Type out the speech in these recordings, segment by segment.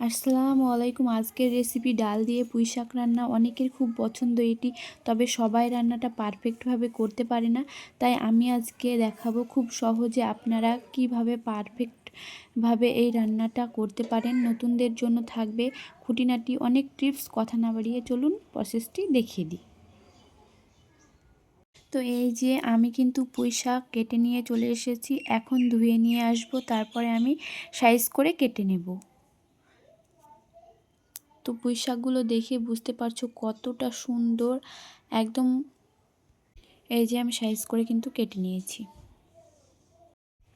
আসসালামু আলাইকুম। আজকের রেসিপি ডাল দিয়ে পুঁই শাক রান্না অনেকের খুব পছন্দ এটি, তবে সবাই রান্নাটা পারফেক্টভাবে করতে পারে না। তাই আমি আজকে দেখাবো খুব সহজে আপনারা কীভাবে পারফেক্টভাবে এই রান্নাটা করতে পারেন। নতুনদের জন্য থাকবে খুঁটিনাটি। অনেক টিপস কথা না বাড়িয়ে চলুন প্রসেসটি দেখিয়ে দিই। তো এই যে আমি কিন্তু পুঁই শাক কেটে নিয়ে চলে এসেছি। এখন ধুয়ে নিয়ে আসব, তারপরে আমি সাইজ করে কেটে নেব। তো পুঁই শাকগুলো দেখে বুঝতে পারছ কতটা সুন্দর। একদম এই যে আমি সাইজ করে কিন্তু কেটে নিয়েছি।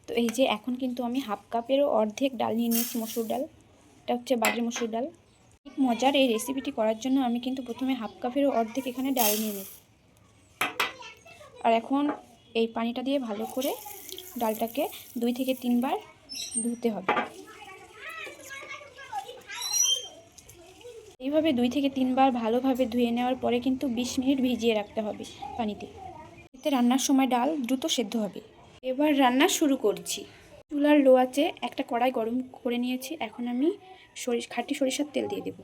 তো এই যে এখন কিন্তু আমি হাফ কাপেরও অর্ধেক ডাল নিয়ে নিয়েছি মসুর ডাল। এটা হচ্ছে বাড়ির মসুর ডাল। ঠিক মজার এই রেসিপিটি করার জন্য আমি কিন্তু প্রথমে হাফ কাপেরও অর্ধেক এখানে ডাল নিয়ে নিই আর এখন এই পানিটা দিয়ে ভালো করে ডালটাকে দুই থেকে তিনবার ধুতে হবে। এইভাবে দুই থেকে তিনবার ভালোভাবে ধুয়ে নেওয়ার পরে কিন্তু বিশ মিনিট ভিজিয়ে রাখতে হবে পানিতে। এতে রান্নার সময় ডাল দ্রুত সেদ্ধ হবে। এবার রান্না শুরু করছি। চুলার লোয়াচে একটা কড়াই গরম করে নিয়েছি। এখন আমি সরিষ, খাঁটি সরিষার তেল দিয়ে দেব।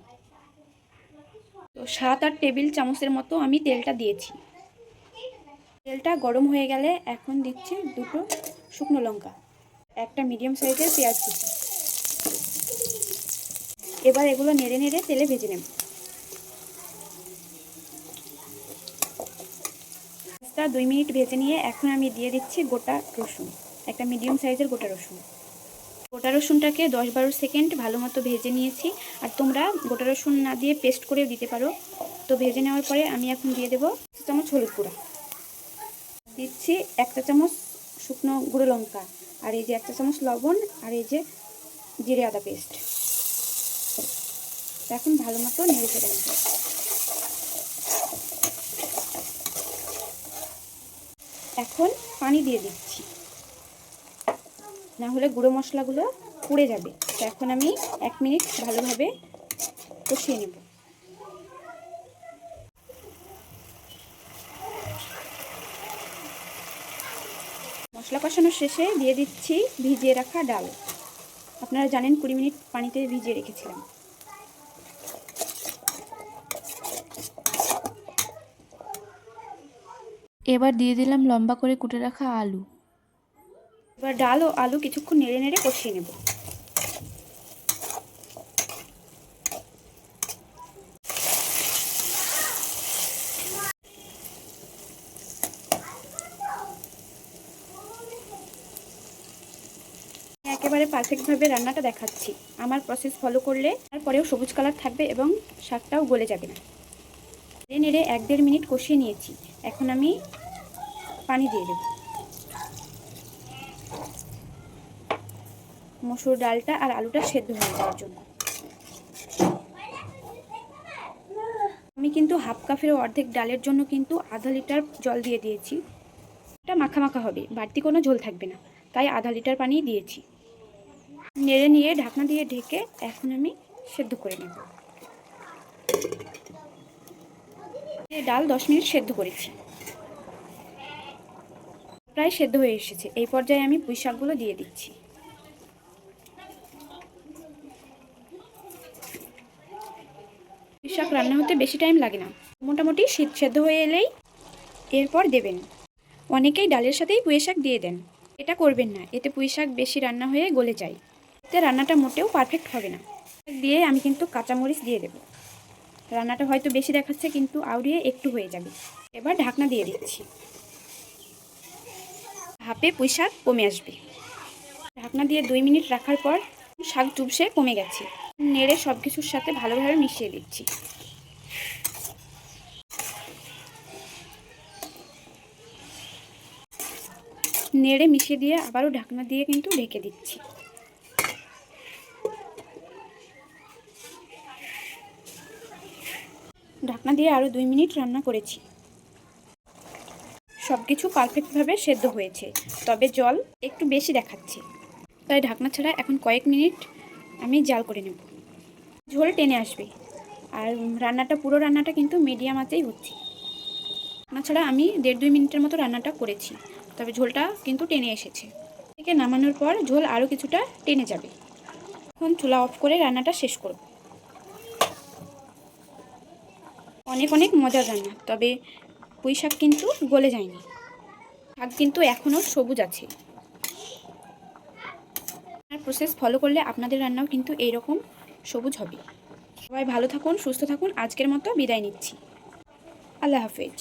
তো সাত আট টেবিল চামচের মতো আমি তেলটা দিয়েছি। তেলটা গরম হয়ে গেলে এখন দিচ্ছি দুটো শুকনো লঙ্কা, একটা মিডিয়াম সাইজের পেঁয়াজ কুচি। এবার এগুলো নেড়ে নেড়ে তেলে ভেজে নেব। পেঁয়াজটা দুই মিনিট ভেজে নিয়ে এখন আমি দিয়ে দিচ্ছি গোটা রসুন, একটা মিডিয়াম সাইজের গোটা রসুন। গোটা রসুনটাকে দশ বারো সেকেন্ড ভালো মতো ভেজে নিয়েছি, আর তোমরা গোটা রসুন না দিয়ে পেস্ট করেও দিতে পারো। তো ভেজে নেওয়ার পরে আমি এখন দিয়ে দেবো চামচ হলুদ গুঁড়া। দিচ্ছি একটা চামচ শুকনো গুঁড়ো লঙ্কা, আর এই যে একটা চামচ লবণ, আর এই যে জিরে আদা পেস্ট। এখন ভালো মতো নেড়ে চেড়ে নেব। এখন পানি দিয়ে দিচ্ছি। না হলে গুঁড়ো মশলাগুলো পুড়ে যাবে। তো এখন আমি এক মিনিট ভালোভাবে কষিয়ে নেব। মশলা কষানোর শেষে দিয়ে দিচ্ছি ভিজিয়ে রাখা ডাল। আপনারা জানেন কুড়ি মিনিট পানিতে ভিজিয়ে রেখেছিলাম। এবার দিয়ে দিলাম লম্বা করে কুটে রাখা আলু। এবার ডাল ও আলু কিছুক্ষণ নেড়ে নেড়ে কষিয়ে নেব। একেবারে পারফেক্টভাবে রান্নাটা দেখাচ্ছি। আমার প্রসেস ফলো করলে তারপরেও সবুজ কালার থাকবে এবং শাকটাও গলে যাবে না। নেড়ে এক দেড় মিনিট কষিয়ে নিয়েছি। এখন আমি পানি দিয়ে দেব। মসুর ডালটা আর আলুটা সেদ্ধ হয়ে যাওয়ার জন্য। আমি কিন্তু হাফ কাপের অর্ধেক ডালের জন্য কিন্তু আধা লিটার জল দিয়ে দিয়েছি। এটা মাখা মাখা হবে, বাড়তি কোনো ঝোল থাকবে না। তাই আধা লিটার পানি দিয়েছি। নেড়ে নিয়ে ঢাকনা দিয়ে ঢেকে এখন আমি সেদ্ধ করে নেব। ডাল দশ মিনিট সেদ্ধ করেছি। প্রায় সেদ্ধ হয়ে এসেছে। এই পর্যায়ে আমি পুঁই শাকগুলো দিয়ে দিচ্ছি। পুঁই শাক রান্না হতে বেশি টাইম লাগে না। মোটামুটি শীত সেদ্ধ হয়ে এলেই এরপর দেবেন। অনেকেই ডালের সাথেই পুঁই শাক দিয়ে দেন। এটা করবেন না। এতে পুঁই শাক বেশি রান্না হয়ে গলে যায়। এতে রান্নাটা মোটেও পারফেক্ট হবে না। দিয়ে আমি কিন্তু কাঁচামরিচ দিয়ে দেব। রান্নাটা হয়তো বেশি দেখাচ্ছে, কিন্তু আউড়িয়ে একটু হয়ে যাবে। এবার ঢাকনা দিয়ে দিচ্ছি। হাফে পুঁই শাক কমে আসবে। ঢাকনা দিয়ে দুই মিনিট রাখার পর শাক চুপসে কমে গেছে। নেড়ে সব কিছুর সাথে ভালোভাবে মিশিয়ে দিচ্ছি। নেড়ে মিশিয়ে দিয়ে আবারও ঢাকনা দিয়ে কিন্তু ঢেকে দিচ্ছি। ঢাকনা দিয়ে আরও দুই মিনিট রান্না করেছি। সব কিছু পারফেক্টভাবে সেদ্ধ হয়েছে, তবে জল একটু বেশি দেখাচ্ছে। তাই ঢাকনা ছাড়া এখন কয়েক মিনিট আমি জাল করে নেব। ঝোল টেনে আসবে, আর রান্নাটা, পুরো রান্নাটা কিন্তু মিডিয়াম আঁচেই হচ্ছে। ঢাকনা ছাড়া আমি দেড় দুই মিনিটের মতো রান্নাটা করেছি, তবে ঝোলটা কিন্তু টেনে এসেছে। থেকে নামানোর পর ঝোল আরও কিছুটা টেনে যাবে। এখন চুলা অফ করে রান্নাটা শেষ করব। অনেক অনেক মজা রান্না, তবে পুঁই শাক কিন্তু গলে যায়নি। শাক কিন্তু এখনও সবুজ আছে। আর প্রসেস ফলো করলে আপনাদের রান্নাও কিন্তু এইরকম সবুজ হবে। সবাই ভালো থাকুন, সুস্থ থাকুন, আজকের মতো বিদায় নিচ্ছি। আল্লাহ হাফেজ।